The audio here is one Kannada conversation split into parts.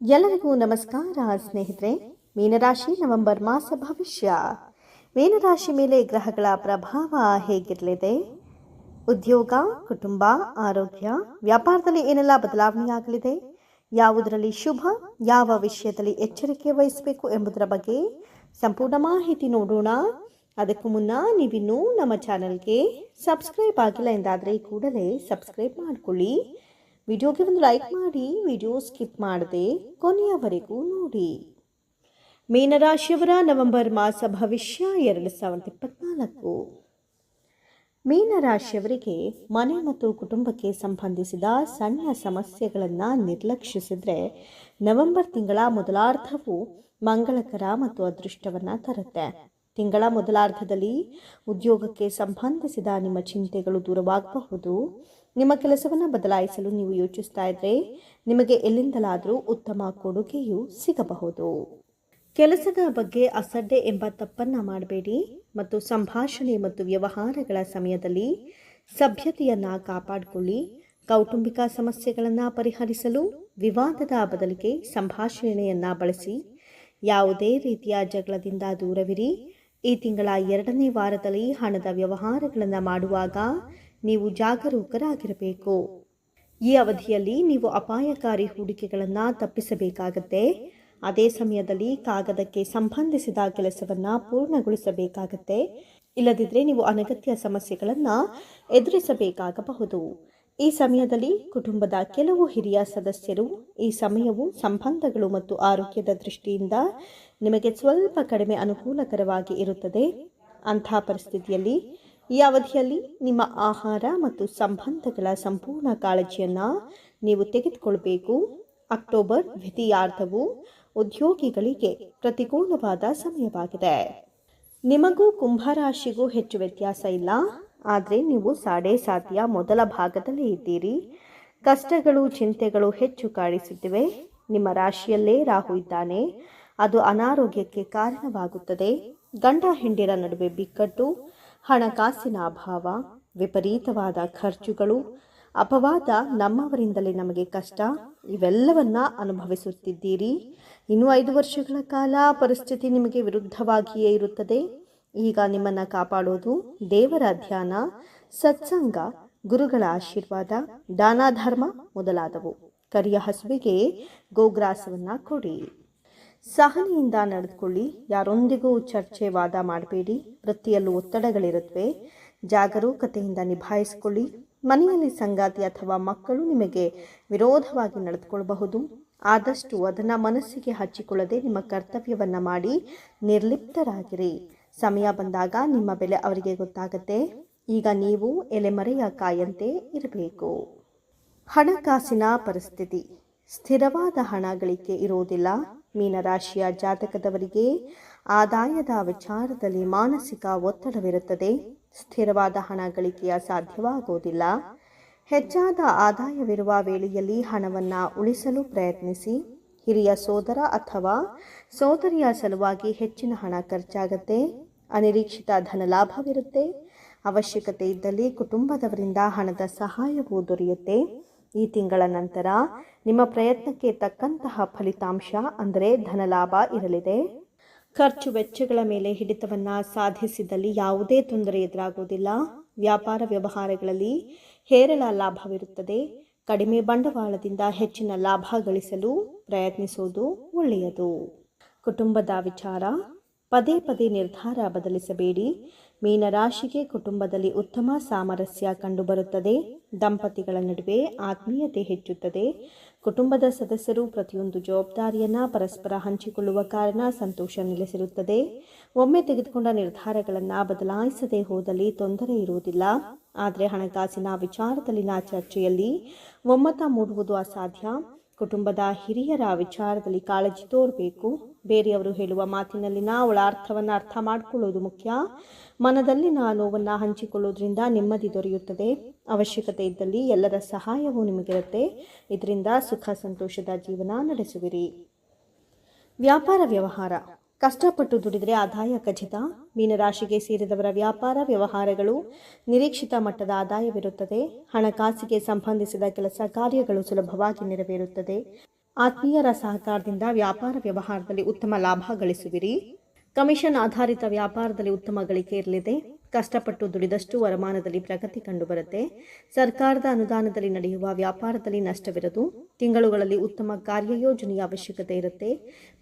ಎಲ್ಲರಿಗೂ ನಮಸ್ಕಾರ, ಸ್ನೇಹಿತರೆ. ಮೀನರಾಶಿ ನವೆಂಬರ್ ಮಾಸ ಭವಿಷ್ಯ. ಮೀನರಾಶಿ ಮೇಲೆ ಗ್ರಹಗಳ ಪ್ರಭಾವ ಹೇಗಿರಲಿದೆ? ಉದ್ಯೋಗ, ಕುಟುಂಬ, ಆರೋಗ್ಯ, ವ್ಯಾಪಾರದಲ್ಲಿ ಏನೆಲ್ಲ ಬದಲಾವಣೆಯಾಗಲಿದೆ? ಯಾವುದರಲ್ಲಿ ಶುಭ, ಯಾವ ವಿಷಯದಲ್ಲಿ ಎಚ್ಚರಿಕೆ ವಹಿಸಬೇಕು ಎಂಬುದರ ಬಗ್ಗೆ ಸಂಪೂರ್ಣ ಮಾಹಿತಿ ನೋಡೋಣ. ಅದಕ್ಕೂ ಮುನ್ನ ನೀವಿನ್ನೂ ನಮ್ಮ ಚಾನಲ್ಗೆ ಸಬ್ಸ್ಕ್ರೈಬ್ ಆಗಿಲ್ಲ ಎಂದಾದರೆ ಕೂಡಲೇ ಸಬ್ಸ್ಕ್ರೈಬ್ ಮಾಡಿಕೊಳ್ಳಿ. ವಿಡಿಯೋಗೆ ಒಂದು ಲೈಕ್ ಮಾಡಿ ವಿಡಿಯೋ ಸ್ಕಿಪ್ ಮಾಡದೆ ಕೊನೆಯವರೆಗೂ ನೋಡಿ. ಮೀನರಾಶಿಯವರ ನವೆಂಬರ್ ಮಾಸ ಭವಿಷ್ಯ ಎರಡು ಸಾವಿರದ ಇಪ್ಪತ್ನಾಲ್ಕು. ಮೀನರಾಶಿಯವರಿಗೆ ಮನೆ ಮತ್ತು ಕುಟುಂಬಕ್ಕೆ ಸಂಬಂಧಿಸಿದ ಸಣ್ಣ ಸಮಸ್ಯೆಗಳನ್ನು ನಿರ್ಲಕ್ಷಿಸಿದರೆ ನವೆಂಬರ್ ತಿಂಗಳ ಮೊದಲಾರ್ಧವು ಮಂಗಳಕರ ಮತ್ತು ಅದೃಷ್ಟವನ್ನು ತರುತ್ತೆ. ತಿಂಗಳ ಮೊದಲಾರ್ಧದಲ್ಲಿ ಉದ್ಯೋಗಕ್ಕೆ ಸಂಬಂಧಿಸಿದ ನಿಮ್ಮ ಚಿಂತೆಗಳು ದೂರವಾಗಬಹುದು. ನಿಮ್ಮ ಕೆಲಸವನ್ನು ಬದಲಾಯಿಸಲು ನೀವು ಯೋಚಿಸ್ತಾ ಇದ್ರೆ ನಿಮಗೆ ಎಲ್ಲಿಂದಲಾದರೂ ಉತ್ತಮ ಕೊಡುಗೆಯು ಸಿಗಬಹುದು. ಕೆಲಸದ ಬಗ್ಗೆ ಅಸಡ್ಡೆ ಎಂಬ ತಪ್ಪನ್ನು ಮಾಡಬೇಡಿ ಮತ್ತು ಸಂಭಾಷಣೆ ಮತ್ತು ವ್ಯವಹಾರಗಳ ಸಮಯದಲ್ಲಿ ಸಭ್ಯತೆಯನ್ನು ಕಾಪಾಡಿಕೊಳ್ಳಿ, ಕೌಟುಂಬಿಕ ಸಮಸ್ಯೆಗಳನ್ನು ಪರಿಹರಿಸಲು, ವಿವಾದದ ಬದಲಿಗೆ ಸಂಭಾಷಣೆಯನ್ನು ಬಳಸಿ, ಯಾವುದೇ ರೀತಿಯ ಜಗಳದಿಂದ ದೂರವಿರಿ. ಈ ತಿಂಗಳ ಎರಡನೇ ವಾರದಲ್ಲಿ ಹಣದ ವ್ಯವಹಾರಗಳನ್ನು ಮಾಡುವಾಗ ನೀವು ಜಾಗರೂಕರಾಗಿರಬೇಕು. ಈ ಅವಧಿಯಲ್ಲಿ ನೀವು ಅಪಾಯಕಾರಿ ಹೂಡಿಕೆಗಳನ್ನು ತಪ್ಪಿಸಬೇಕಾಗತ್ತೆ. ಅದೇ ಸಮಯದಲ್ಲಿ ಕಾಗದಕ್ಕೆ ಸಂಬಂಧಿಸಿದ ಕೆಲಸವನ್ನು ಪೂರ್ಣಗೊಳಿಸಬೇಕಾಗತ್ತೆ. ಇಲ್ಲದಿದ್ದರೆ ನೀವು ಅನಗತ್ಯ ಸಮಸ್ಯೆಗಳನ್ನು ಎದುರಿಸಬೇಕಾಗಬಹುದು. ಈ ಸಮಯದಲ್ಲಿ ಕುಟುಂಬದ ಕೆಲವು ಹಿರಿಯ ಸದಸ್ಯರು ಈ ಸಮಯವು ಸಂಬಂಧಗಳು ಮತ್ತು ಆರೋಗ್ಯದ ದೃಷ್ಟಿಯಿಂದ ನಿಮಗೆ ಸ್ವಲ್ಪ ಕಡಿಮೆ ಅನುಕೂಲಕರವಾಗಿ ಇರುತ್ತದೆ. ಅಂಥ ಪರಿಸ್ಥಿತಿಯಲ್ಲಿ ಈ ಅವಧಿಯಲ್ಲಿ ನಿಮ್ಮ ಆಹಾರ ಮತ್ತು ಸಂಬಂಧಗಳ ಸಂಪೂರ್ಣ ಕಾಳಜಿಯನ್ನು ನೀವು ತೆಗೆದುಕೊಳ್ಬೇಕು. ಅಕ್ಟೋಬರ್ ದ್ವಿತೀಯಾರ್ಧವು ಉದ್ಯೋಗಿಗಳಿಗೆ ಪ್ರತಿಕೂಲವಾದ ಸಮಯವಾಗಿದೆ. ನಿಮಗೂ ಕುಂಭರಾಶಿಗೂ ಹೆಚ್ಚು ವ್ಯತ್ಯಾಸ ಇಲ್ಲ. ಆದರೆ ನೀವು ಸಾಡೆ ಸಾತಿಯ ಮೊದಲ ಭಾಗದಲ್ಲಿ ಇದ್ದೀರಿ. ಕಷ್ಟಗಳು, ಚಿಂತೆಗಳು ಹೆಚ್ಚು ಕಾಣಿಸುತ್ತಿವೆ. ನಿಮ್ಮ ರಾಶಿಯಲ್ಲೇ ರಾಹು ಇದ್ದಾನೆ. ಅದು ಅನಾರೋಗ್ಯಕ್ಕೆ ಕಾರಣವಾಗುತ್ತದೆ. ಗಂಡ ಹೆಂಡಿರ ನಡುವೆ ಬಿಕ್ಕಟ್ಟು ಹಣಕಾಸಿನ ಅಭಾವ, ವಿಪರೀತವಾದ ಖರ್ಚುಗಳು, ಅಪವಾದ ನಮ್ಮವರಿಂದಲೇ ನಮಗೆ ಕಷ್ಟ, ಇವೆಲ್ಲವನ್ನ ಅನುಭವಿಸುತ್ತಿದ್ದೀರಿ. ಇನ್ನು ಐದು ವರ್ಷಗಳ ಕಾಲ ಪರಿಸ್ಥಿತಿ ನಿಮಗೆ ವಿರುದ್ಧವಾಗಿಯೇ ಇರುತ್ತದೆ. ಈಗ ನಿಮ್ಮನ್ನು ಕಾಪಾಡೋದು ದೇವರ ಧ್ಯಾನ, ಸತ್ಸಂಗ, ಗುರುಗಳ ಆಶೀರ್ವಾದ ದಾನ ಧರ್ಮ ಮೊದಲಾದವು. ಕರಿಯ ಹಸುವಿಗೆ ಗೋಗ್ರಾಸವನ್ನು ಕೊಡಿ. ಸಹನೆಯಿಂದ ನಡೆದುಕೊಳ್ಳಿ. ಯಾರೊಂದಿಗೂ ಚರ್ಚೆ, ವಾದ ಮಾಡಬೇಡಿ. ವೃತ್ತಿಯಲ್ಲೂ ಒತ್ತಡಗಳಿರುತ್ತವೆ. ಜಾಗರೂಕತೆಯಿಂದ ನಿಭಾಯಿಸಿಕೊಳ್ಳಿ. ಮನೆಯಲ್ಲಿ ಸಂಗಾತಿ ಅಥವಾ ಮಕ್ಕಳು ನಿಮಗೆ ವಿರೋಧವಾಗಿ ನಡೆದುಕೊಳ್ಳಬಹುದು. ಆದಷ್ಟು ಅದನ್ನು ಮನಸ್ಸಿಗೆ ಹಚ್ಚಿಕೊಳ್ಳದೆ ನಿಮ್ಮ ಕರ್ತವ್ಯವನ್ನು ಮಾಡಿ ನಿರ್ಲಿಪ್ತರಾಗಿರಿ. ಸಮಯ ಬಂದಾಗ ನಿಮ್ಮ ಬೆಲೆ ಅವರಿಗೆ ಗೊತ್ತಾಗತ್ತೆ. ಈಗ ನೀವು ಎಲೆಮರೆಯ ಕಾಯಂತೆ ಇರಬೇಕು. ಹಣಕಾಸಿನ ಪರಿಸ್ಥಿತಿ. ಸ್ಥಿರವಾದ ಹಣ ಗಳಿಕೆ ಇರುವುದಿಲ್ಲ. ಮೀನರಾಶಿಯ ಜಾತಕದವರಿಗೆ ಆದಾಯದ ವಿಚಾರದಲ್ಲಿ ಮಾನಸಿಕ ಒತ್ತಡವಿರುತ್ತದೆ. ಸ್ಥಿರವಾದ ಹಣ ಗಳಿಕೆಯ ಸಾಧ್ಯವಾಗುವುದಿಲ್ಲ. ಹೆಚ್ಚಾದ ಆದಾಯವಿರುವ ವೇಳೆಯಲ್ಲಿ ಹಣವನ್ನು ಉಳಿಸಲು ಪ್ರಯತ್ನಿಸಿ. ಹಿರಿಯ ಸೋದರ ಅಥವಾ ಸೋದರಿಯ ಸಲುವಾಗಿ ಹೆಚ್ಚಿನ ಹಣ ಖರ್ಚಾಗುತ್ತೆ. ಅನಿರೀಕ್ಷಿತ ಧನಲಾಭವಿರುತ್ತೆ ಅವಶ್ಯಕತೆ ಇದ್ದಲ್ಲಿ ಕುಟುಂಬದವರಿಂದ ಹಣದ ಸಹಾಯವೂ ದೊರೆಯುತ್ತೆ. ಈ ತಿಂಗಳ ನಂತರ ನಿಮ್ಮ ಪ್ರಯತ್ನಕ್ಕೆ ತಕ್ಕಂತಹ ಫಲಿತಾಂಶ, ಅಂದರೆ ಧನಲಾಭ ಇರಲಿದೆ. ಖರ್ಚು ವೆಚ್ಚಗಳ ಮೇಲೆ ಹಿಡಿತವನ್ನು ಸಾಧಿಸಿದಲ್ಲಿ ಯಾವುದೇ ತೊಂದರೆ ಎದುರಾಗುವುದಿಲ್ಲ. ವ್ಯಾಪಾರ ವ್ಯವಹಾರಗಳಲ್ಲಿ ಹೇರಳ ಲಾಭವಿರುತ್ತದೆ. ಕಡಿಮೆ ಬಂಡವಾಳದಿಂದ ಹೆಚ್ಚಿನ ಲಾಭ ಗಳಿಸಲು ಪ್ರಯತ್ನಿಸುವುದು ಒಳ್ಳೆಯದು. ಕುಟುಂಬದ ವಿಚಾರ, ಪದೇ ಪದೇ ನಿರ್ಧಾರ ಬದಲಿಸಬೇಡಿ. ಮೀನರಾಶಿಗೆ ಕುಟುಂಬದಲ್ಲಿ ಉತ್ತಮ ಸಾಮರಸ್ಯ ಕಂಡುಬರುತ್ತದೆ. ದಂಪತಿಗಳ ನಡುವೆ ಆತ್ಮೀಯತೆ ಹೆಚ್ಚುತ್ತದೆ. ಕುಟುಂಬದ ಸದಸ್ಯರು ಪ್ರತಿಯೊಂದು ಜವಾಬ್ದಾರಿಯನ್ನು ಪರಸ್ಪರ ಹಂಚಿಕೊಳ್ಳುವ ಕಾರಣ ಸಂತೋಷ ನೆಲೆಸಿರುತ್ತದೆ. ಒಮ್ಮೆ ತೆಗೆದುಕೊಂಡ ನಿರ್ಧಾರಗಳನ್ನು ಬದಲಾಯಿಸದೆ ಹೋದಲ್ಲಿ ತೊಂದರೆ ಇರುವುದಿಲ್ಲ. ಆದರೆ ಹಣಕಾಸಿನ ವಿಚಾರದಲ್ಲಿನ ಚರ್ಚೆಯಲ್ಲಿ ಒಮ್ಮತ ಮೂಡುವುದು ಅಸಾಧ್ಯ. ಕುಟುಂಬದ ಹಿರಿಯರ ವಿಚಾರದಲ್ಲಿ ಕಾಳಜಿ ತೋರಬೇಕು. ಬೇರೆಯವರು ಹೇಳುವ ಮಾತಿನಲ್ಲಿನ ಒಳಾರ್ಥವನ್ನು ಅರ್ಥ ಮಾಡಿಕೊಳ್ಳೋದು ಮುಖ್ಯ. ಮನದಲ್ಲಿನ ನೋವನ್ನು ಹಂಚಿಕೊಳ್ಳೋದ್ರಿಂದ ನೆಮ್ಮದಿ ದೊರೆಯುತ್ತದೆ. ಅವಶ್ಯಕತೆ ಇದ್ದಲ್ಲಿ ಎಲ್ಲರ ಸಹಾಯವೂ ನಿಮಗಿರುತ್ತೆ. ಇದರಿಂದ ಸುಖ ಸಂತೋಷದ ಜೀವನ ನಡೆಸುವಿರಿ. ವ್ಯಾಪಾರ ವ್ಯವಹಾರ. ಕಷ್ಟಪಟ್ಟು ದುಡಿದರೆ ಆದಾಯ ಖಚಿತ. ಮೀನರಾಶಿಗೆ ಸೇರಿದವರ ವ್ಯಾಪಾರ ವ್ಯವಹಾರಗಳು ನಿರೀಕ್ಷಿತ ಮಟ್ಟದ ಆದಾಯವಿರುತ್ತದೆ. ಹಣಕಾಸಿಗೆ ಸಂಬಂಧಿಸಿದ ಕೆಲಸ ಕಾರ್ಯಗಳು ಸುಲಭವಾಗಿ ನೆರವೇರುತ್ತದೆ. ಆತ್ಮೀಯರ ಸಹಕಾರದಿಂದ ವ್ಯಾಪಾರ ವ್ಯವಹಾರದಲ್ಲಿ ಉತ್ತಮ ಲಾಭ ಗಳಿಸುವಿರಿ. ಕಮಿಷನ್ ಆಧಾರಿತ ವ್ಯಾಪಾರದಲ್ಲಿ ಉತ್ತಮ ಗಳಿಕೆ ಇರಲಿದೆ. ಕಷ್ಟಪಟ್ಟು ದುಡಿದಷ್ಟು ವರಮಾನದಲ್ಲಿ ಪ್ರಗತಿ ಕಂಡುಬರುತ್ತೆ. ಸರ್ಕಾರದ ಅನುದಾನದಲ್ಲಿ ನಡೆಯುವ ವ್ಯಾಪಾರದಲ್ಲಿ ನಷ್ಟವಿರದು. ತಿಂಗಳುಗಳಲ್ಲಿ ಉತ್ತಮ ಕಾರ್ಯಯೋಜನೆಯ ಅವಶ್ಯಕತೆ ಇರುತ್ತೆ.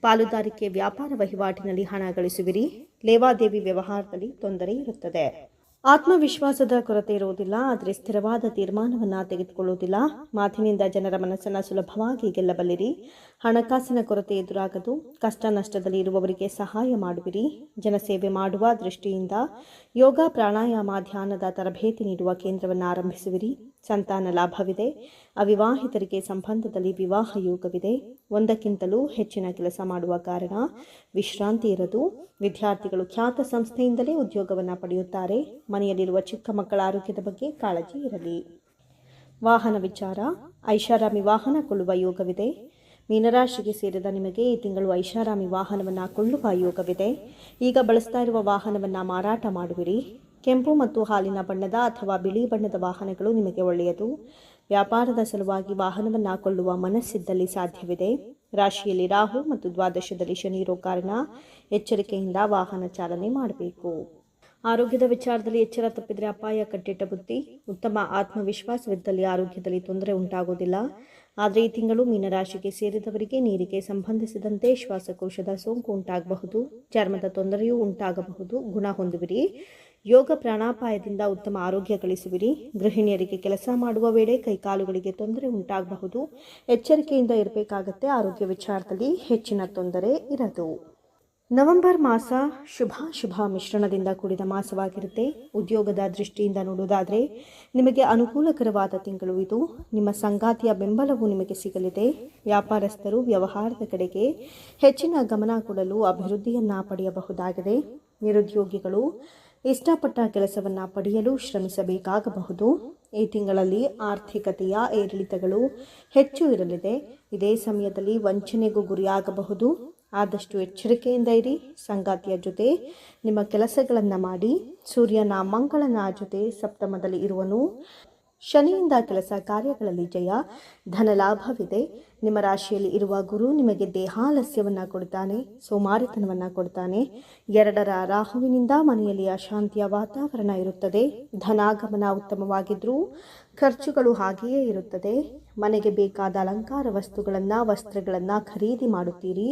ಪಾಲುದಾರಿಕೆ ವ್ಯಾಪಾರ ವಹಿವಾಟಿನಲ್ಲಿ ಹಣ ಗಳಿಸುವಿರಿ. ಲೇವಾದೇವಿ ವ್ಯವಹಾರದಲ್ಲಿ ತೊಂದರೆ ಇರುತ್ತದೆ. ಆತ್ಮವಿಶ್ವಾಸದ ಕೊರತೆ ಇರುವುದಿಲ್ಲ, ಆದರೆ ಸ್ಥಿರವಾದ ತೀರ್ಮಾನವನ್ನು ತೆಗೆದುಕೊಳ್ಳುವುದಿಲ್ಲ. ಮಾತಿನಿಂದ ಜನರ ಮನಸ್ಸನ್ನು ಸುಲಭವಾಗಿ ಗೆಲ್ಲಬಲ್ಲಿರಿ. ಹಣಕಾಸಿನ ಕೊರತೆ ಎದುರಾಗದು. ಕಷ್ಟ ನಷ್ಟದಲ್ಲಿ ಇರುವವರಿಗೆ ಸಹಾಯ ಮಾಡುವಿರಿ. ಜನಸೇವೆ ಮಾಡುವ ದೃಷ್ಟಿಯಿಂದ ಯೋಗ, ಪ್ರಾಣಾಯಾಮ, ಧ್ಯಾನದ ತರಬೇತಿ ನೀಡುವ ಕೇಂದ್ರವನ್ನು ಆರಂಭಿಸುವಿರಿ. ಸಂತಾನ ಲಾಭವಿದೆ. ಅವಿವಾಹಿತರಿಗೆ ಸಂಬಂಧದಲ್ಲಿ ವಿವಾಹ ಯೋಗವಿದೆ. ಒಂದಕ್ಕಿಂತಲೂ ಹೆಚ್ಚಿನ ಕೆಲಸ ಮಾಡುವ ಕಾರಣ ವಿಶ್ರಾಂತಿ ಇರದು. ವಿದ್ಯಾರ್ಥಿಗಳು ಖ್ಯಾತ ಸಂಸ್ಥೆಯಿಂದಲೇ ಉದ್ಯೋಗವನ್ನು ಪಡೆಯುತ್ತಾರೆ. ಮನೆಯಲ್ಲಿರುವ ಚಿಕ್ಕ ಮಕ್ಕಳ ಆರೋಗ್ಯದ ಬಗ್ಗೆ ಕಾಳಜಿ ಇರಲಿ. ವಾಹನ ವಿಚಾರ. ಐಷಾರಾಮಿ ವಾಹನ ಕೊಳ್ಳುವ ಯೋಗವಿದೆ. ಮೀನರಾಶಿಗೆ ಸೇರಿದ ನಿಮಗೆ ಈ ತಿಂಗಳು ಐಷಾರಾಮಿ ವಾಹನವನ್ನು ಕೊಳ್ಳುವ ಯೋಗವಿದೆ. ಈಗ ಬಳಸ್ತಾ ಇರುವ ವಾಹನವನ್ನು ಮಾರಾಟ ಮಾಡುವಿರಿ. ಕೆಂಪು ಮತ್ತು ಹಾಲಿನ ಬಣ್ಣದ ಅಥವಾ ಬಿಳಿ ಬಣ್ಣದ ವಾಹನಗಳು ನಿಮಗೆ ಒಳ್ಳೆಯದು. ವ್ಯಾಪಾರದ ಸಲುವಾಗಿ ವಾಹನವನ್ನು ಕೊಳ್ಳುವ ಮನಸ್ಸಿದ್ದಲ್ಲಿ ಸಾಧ್ಯವಿದೆ. ರಾಶಿಯಲ್ಲಿ ರಾಹು ಮತ್ತು ದ್ವಾದಶದಲ್ಲಿ ಶನಿ ಇರೋ ಕಾರಣ ಎಚ್ಚರಿಕೆಯಿಂದ ವಾಹನ ಚಾಲನೆ ಮಾಡಬೇಕು. ಆರೋಗ್ಯದ ವಿಚಾರದಲ್ಲಿ ಎಚ್ಚರ ತಪ್ಪಿದರೆ ಅಪಾಯ, ಕಟ್ಟಿಟ್ಟ ಬುದ್ಧಿ, ಉತ್ತಮ ಆತ್ಮವಿಶ್ವಾಸವಿದ್ದಲ್ಲಿ ಆರೋಗ್ಯದಲ್ಲಿ ತೊಂದರೆ ಉಂಟಾಗುವುದಿಲ್ಲ ಆದರೆ ಈ ತಿಂಗಳು ಮೀನರಾಶಿಗೆ ಸೇರಿದವರಿಗೆ ನೀರಿಗೆ ಸಂಬಂಧಿಸಿದಂತೆ ಶ್ವಾಸಕೋಶದ ಸೋಂಕು ಉಂಟಾಗಬಹುದು. ಚರ್ಮದ ತೊಂದರೆಯೂ ಉಂಟಾಗಬಹುದು. ಗುಣ ಹೊಂದುವಿರಿ. ಯೋಗ ಪ್ರಾಣಾಪಾಯದಿಂದ ಉತ್ತಮ ಆರೋಗ್ಯ ಗಳಿಸುವಿರಿ. ಗೃಹಿಣಿಯರಿಗೆ ಕೆಲಸ ಮಾಡುವ ವೇಳೆ ಕೈಕಾಲುಗಳಿಗೆ ತೊಂದರೆ ಉಂಟಾಗಬಹುದು. ಎಚ್ಚರಿಕೆಯಿಂದ ಇರಬೇಕಾಗತ್ತೆ ಆರೋಗ್ಯ ವಿಚಾರದಲ್ಲಿ ಹೆಚ್ಚಿನ ತೊಂದರೆ ಇರದು. ನವೆಂಬರ್ ಮಾಸ ಶುಭ ಶುಭ ಮಿಶ್ರಣದಿಂದ ಕೂಡಿದ ಮಾಸವಾಗಿರುತ್ತೆ. ಉದ್ಯೋಗದ ದೃಷ್ಟಿಯಿಂದ ನೋಡುವುದಾದರೆ ನಿಮಗೆ ಅನುಕೂಲಕರವಾದ ತಿಂಗಳು ಇದು. ನಿಮ್ಮ ಸಂಗಾತಿಯ ಬೆಂಬಲವು ನಿಮಗೆ ಸಿಗಲಿದೆ. ವ್ಯಾಪಾರಸ್ಥರು ವ್ಯವಹಾರದ ಕಡೆಗೆ ಹೆಚ್ಚಿನ ಗಮನ ಕೊಡಲು ಅಭಿವೃದ್ಧಿಯನ್ನು ಪಡೆಯಬಹುದಾಗಿದೆ. ನಿರುದ್ಯೋಗಿಗಳು ಇಷ್ಟಪಟ್ಟ ಕೆಲಸವನ್ನು ಪಡೆಯಲು ಶ್ರಮಿಸಬೇಕಾಗಬಹುದು. ಈ ತಿಂಗಳಲ್ಲಿ ಆರ್ಥಿಕತೆಯ ಏರಿಳಿತಗಳು ಹೆಚ್ಚು ಇರಲಿದೆ. ಇದೇ ಸಮಯದಲ್ಲಿ ವಂಚನೆಗೂ ಗುರಿಯಾಗಬಹುದು. ಆದಷ್ಟು ಎಚ್ಚರಿಕೆಯಿಂದ ಇರಿ. ಸಂಗಾತಿಯ ಜೊತೆ ನಿಮ್ಮ ಕೆಲಸಗಳನ್ನು ಮಾಡಿ. ಸೂರ್ಯನ ಮಂಗಳನ ಜೊತೆ ಸಪ್ತಮದಲ್ಲಿ ಇರುವನು. ಶನಿಯಿಂದ ಕೆಲಸ ಕಾರ್ಯಗಳಲ್ಲಿ ಜಯ ಧನಲಾಭವಿದೆ ನಿಮ್ಮ ರಾಶಿಯಲ್ಲಿ ಇರುವ ಗುರು ನಿಮಗೆ ದೇಹಾಲಸ್ಯವನ್ನು ಕೊಡ್ತಾನೆ, ಸೋಮಾರಿತನವನ್ನು ಕೊಡ್ತಾನೆ. ಎರಡರ ರಾಹುವಿನಿಂದ ಮನೆಯಲ್ಲಿ ಅಶಾಂತಿಯ ವಾತಾವರಣ ಇರುತ್ತದೆ. ಧನಾಗಮನ ಉತ್ತಮವಾಗಿದ್ದರೂ ಖರ್ಚುಗಳು ಹಾಗೆಯೇ ಇರುತ್ತದೆ. ಮನೆಗೆ ಬೇಕಾದ ಅಲಂಕಾರ ವಸ್ತುಗಳನ್ನು, ವಸ್ತ್ರಗಳನ್ನು ಖರೀದಿ ಮಾಡುತ್ತೀರಿ.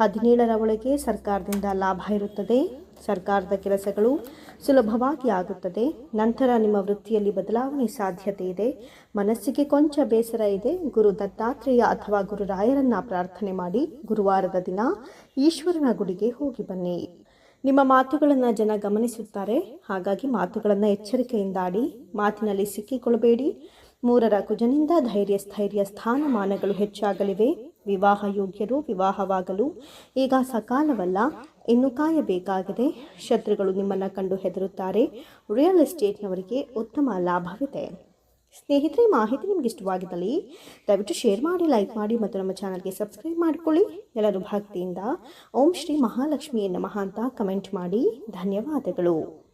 ಹದಿನೇಳರ ಒಳಗೆ ಸರ್ಕಾರದಿಂದ ಲಾಭ ಇರುತ್ತದೆ. ಸರ್ಕಾರದ ಕೆಲಸಗಳು ಸುಲಭವಾಗಿ ಆಗುತ್ತದೆ. ನಂತರ ನಿಮ್ಮ ವೃತ್ತಿಯಲ್ಲಿ ಬದಲಾವಣೆ ಸಾಧ್ಯತೆ ಇದೆ. ಮನಸ್ಸಿಗೆ ಕೊಂಚ ಬೇಸರ ಇದೆ. ಗುರು ದತ್ತಾತ್ರೇಯ ಅಥವಾ ಗುರುರಾಯರನ್ನ ಪ್ರಾರ್ಥನೆ ಮಾಡಿ ಗುರುವಾರದ ದಿನ ಈಶ್ವರನ ಗುಡಿಗೆ ಹೋಗಿ ಬನ್ನಿ. ನಿಮ್ಮ ಮಾತುಗಳನ್ನು ಜನ ಗಮನಿಸುತ್ತಾರೆ. ಹಾಗಾಗಿ ಮಾತುಗಳನ್ನು ಎಚ್ಚರಿಕೆಯಿಂದ ಆಡಿ ಮಾತಿನಲ್ಲಿ ಸಿಕ್ಕಿಕೊಳ್ಳಬೇಡಿ. ಮೂರರ ಕುಜನಿಂದ ಧೈರ್ಯ ಸ್ಥೈರ್ಯ ಸ್ಥಾನಮಾನಗಳು ಹೆಚ್ಚಾಗಲಿವೆ. ವಿವಾಹ ಯೋಗ್ಯರು ವಿವಾಹವಾಗಲು. ಈಗ ಸಕಾಲವಲ್ಲ, ಇನ್ನು ಕಾಯಬೇಕಾಗಿದೆ. ಶತ್ರುಗಳು ನಿಮ್ಮನ್ನು ಕಂಡು ಹೆದರುತ್ತಾರೆ. ರಿಯಲ್ ಎಸ್ಟೇಟ್ನವರಿಗೆ ಉತ್ತಮ ಲಾಭವಿದೆ. ಸ್ನೇಹಿತರೆ, ಮಾಹಿತಿ ನಿಮ್ಗೆ ಇಷ್ಟವಾಗಿದ್ದಲ್ಲಿ ದಯವಿಟ್ಟು ಶೇರ್ ಮಾಡಿ ಲೈಕ್ ಮಾಡಿ ಮತ್ತು ನಮ್ಮ ಚಾನಲ್ಗೆ ಸಬ್ಸ್ಕ್ರೈಬ್ ಮಾಡಿಕೊಳ್ಳಿ. ಎಲ್ಲರೂ ಭಕ್ತಿಯಿಂದ ಓಂ ಶ್ರೀ ಮಹಾಲಕ್ಷ್ಮಿಯ ನಮಃ ಅಂತ ಕಮೆಂಟ್ ಮಾಡಿ. ಧನ್ಯವಾದಗಳು.